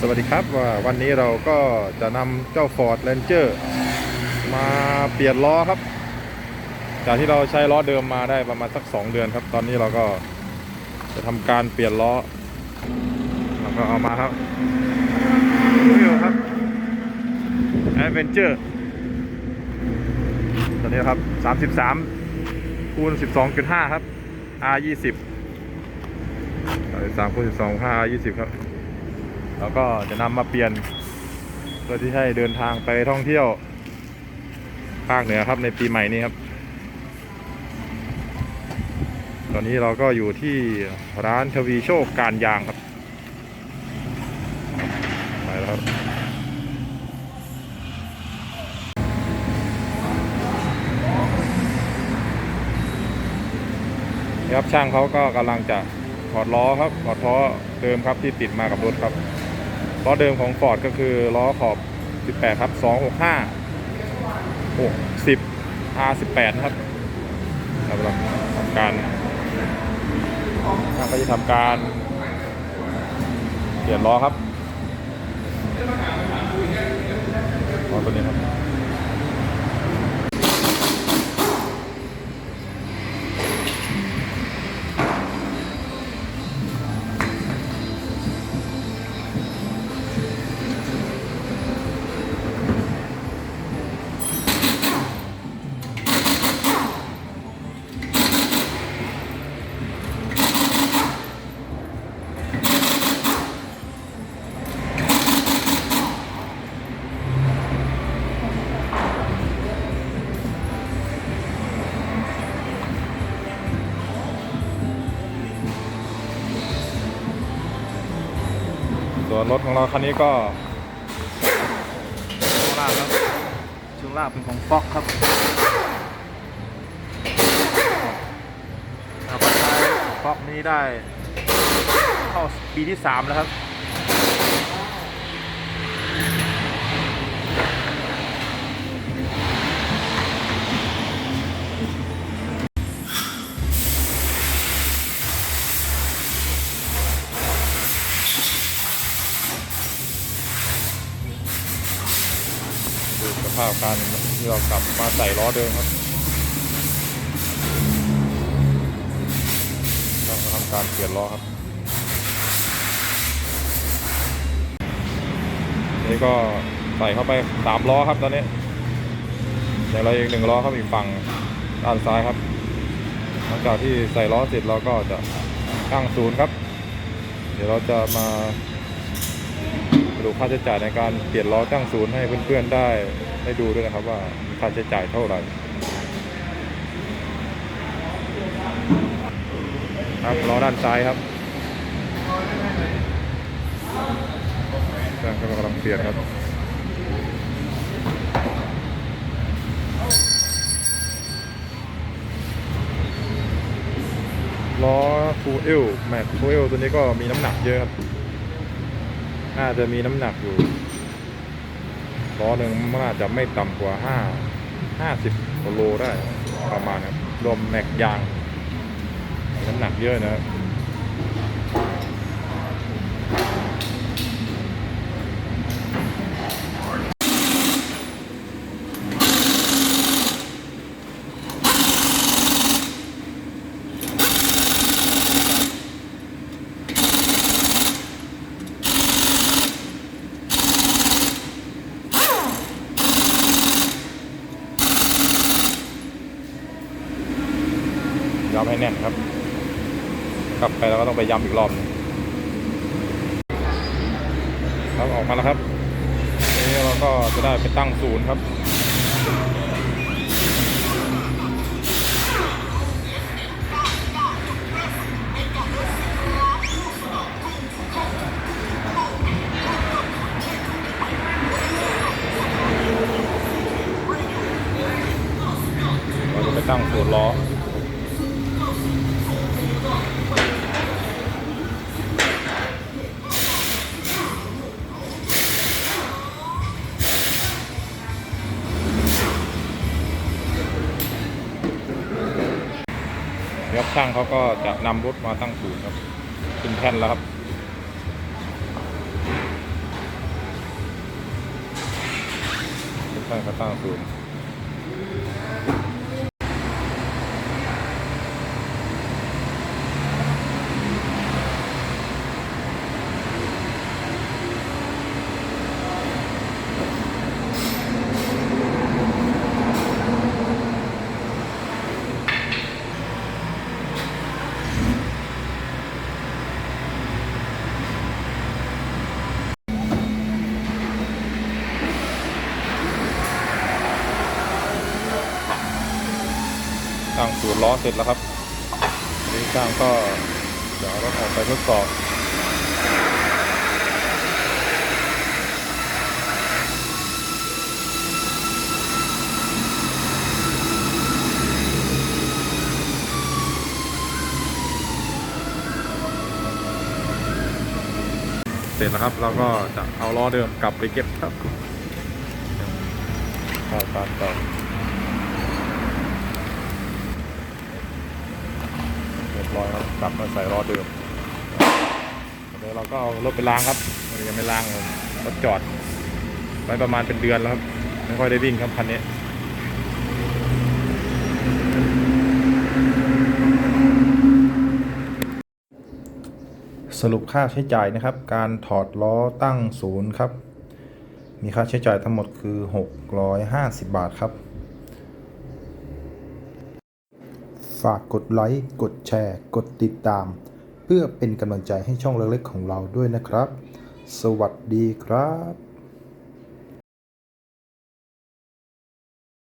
สวัสดีครับว่าวันนี้เราก็จะนำเจ้า Ford Ranger มาเปลี่ยนล้อครับ จากที่เราใช้ล้อเดิมมาได้ประมาณสัก 2 เดือนครับ ตอนนี้เราก็จะทำการเปลี่ยนล้อเราก็เอามาครับวิวครับ Adventure ตัวนี้ครับ 33คูณ12.5 ครับ R20 33คูณ12 R20 ครับ แล้วก็จะนำมาเปลี่ยนเพื่อที่ให้เดินทางไปท่องเที่ยว ภาคเหนือครับในปีใหม่นี้ครับ ตอนนี้เราก็อยู่ที่ร้านทวีโชคการยางครับไปแล้วครับครับช่างเขาก็กำลังจะถอดล้อครับถอดล้อเดิมครับที่ติดมากับรถครับ ล้อเดิมของ Ford ก็คือล้อขอบ 18 ครับ 265 60 R18 นะครับกำลังทำการช่างก็จะทำการเปลี่ยนล้อครับล้อตัวนี้ครับ ส่วนรถของเราคันนี้ก็ช่วงล่างครับช่วงล่างเป็นของฟ็อกครับเราก็ใช้ฟ็อกนี้ได้เข้าปีที่ 3 แล้วครับาพการที่เรากลับมาใส่ล้อเดิมครับต้องทำการเปลี่ยนล้อครับ นี่ก็ใส่เข้าไปสามล้อครับตอนนี้เดี๋ยวเราอีกหนึ่งล้อครับอีกฝั่งด้านซ้ายครับหลังจากที่ใส่ล้อเสร็จเราก็จะตั้งศูนย์ครับ เดี๋ยวเราจะมาดูค่าใช้จ่ายในการเปลี่ยนล้อตั้งศูนย์ให้เพื่อนๆได้ ได้ดูด้วยนะครับว่าค่าใช้จ่ายเท่าไหร่ครับล้อด้านซ้ายครับช่างก็กำลังเปลี่ยนครับล้อฟูเอลแม็กฟูเอลตัวนี้ก็มีน้ำหนักเยอะครับน่าจะมีน้ำหนักอยู่ ล้อหนึ่งมันน่าจะไม่ต่ำกว่าห้าห้าสิบกิโลได้ประมาณนะรวมแม็กยางน้ำหนักเยอะนะครับ ย้ำให้แน่นครับ กลับไปแล้วก็ต้องไปย้ำอีกรอบหนึงครับออกมาแล้วครับนี้เราก็จะได้ไปตั้งศูนย์ครับเราจะไปตั้งศูนย์ล้อ ช่างเขาก็จะนำรถมาตั้งศูนย์ครับเป็นแท่นแล้วครับช่างก็ตั้งศูนย์ ตั้งศูนล้อเสร็จแล้วครับนี้ช่างก็จะเอารถออกไปทดสอบเสร็จแล้วครับเราก็จะเอาล้อเดิมกลับไปเก็บครับเข้าตามต่อเร้อยครับกลับมาใส่ล้อเดิมเดี๋ยวเราก็เอารถไปล้างครับมันยังไม่ล้างเลยรถจอดไว้ประมาณเป็นเดือนแล้วครับไม่ค่อยได้วิ่งครับคันนี้สรุปค่าใช้จ่ายนะครับ การถอดล้อตั้งศูนย์ครับ มีค่าใช้จ่ายทั้งหมดคือ 650 บาทครับ ฝากกดไลค์ กดแชร์ กดติดตาม เพื่อเป็นกำลังใจให้ช่องเล็กๆของเราด้วยนะครับ สวัสดีครับ